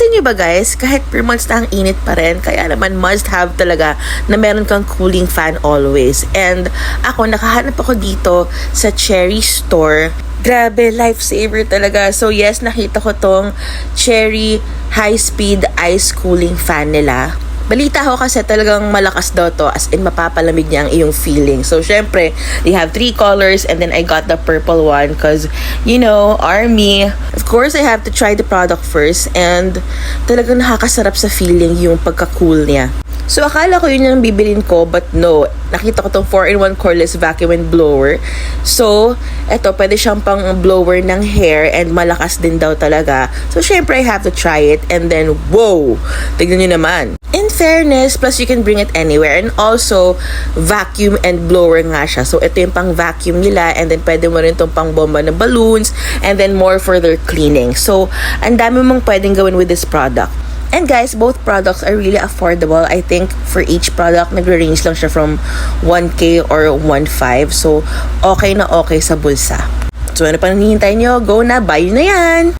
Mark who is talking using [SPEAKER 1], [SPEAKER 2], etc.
[SPEAKER 1] Pansin niyo ba guys, kahit per months na ang init pa rin, kaya naman must have talaga na meron kang cooling fan always. And ako, nakahanap ako dito sa Cherry Store. Grabe, lifesaver talaga. So yes, nakita ko tong Cherry High Speed Ice Cooling Fan nila. Balita ko kasi talagang malakas daw to as in mapapalamig niya ang iyong feeling. So, syempre, they have three colors and then I got the purple one because, you know, army. Of course, I have to try the product first and talagang nakakasarap sa feeling yung pagka-cool niya. So, akala ko yun yung bibilin ko, but no. Nakita ko tong 4-in-1 cordless vacuum and blower. So, eto, pwede siyang pang blower ng hair and malakas din daw talaga. So, syempre, I have to try it. And then, whoa! Tignan nyo naman. Fairness, plus you can bring it anywhere. And also, vacuum and blower nga siya. So, ito yung pang vacuum nila. And then, pwede mo rin itong pang bomba ng balloons. And then, more further cleaning. So, ang dami mong pwedeng gawin with this product. And guys, both products are really affordable. I think for each product, nagre-range lang siya from 1K or 1.5. So, okay na okay sa bulsa. So, ano pa hinihintay nyo? Go na, buy na yan!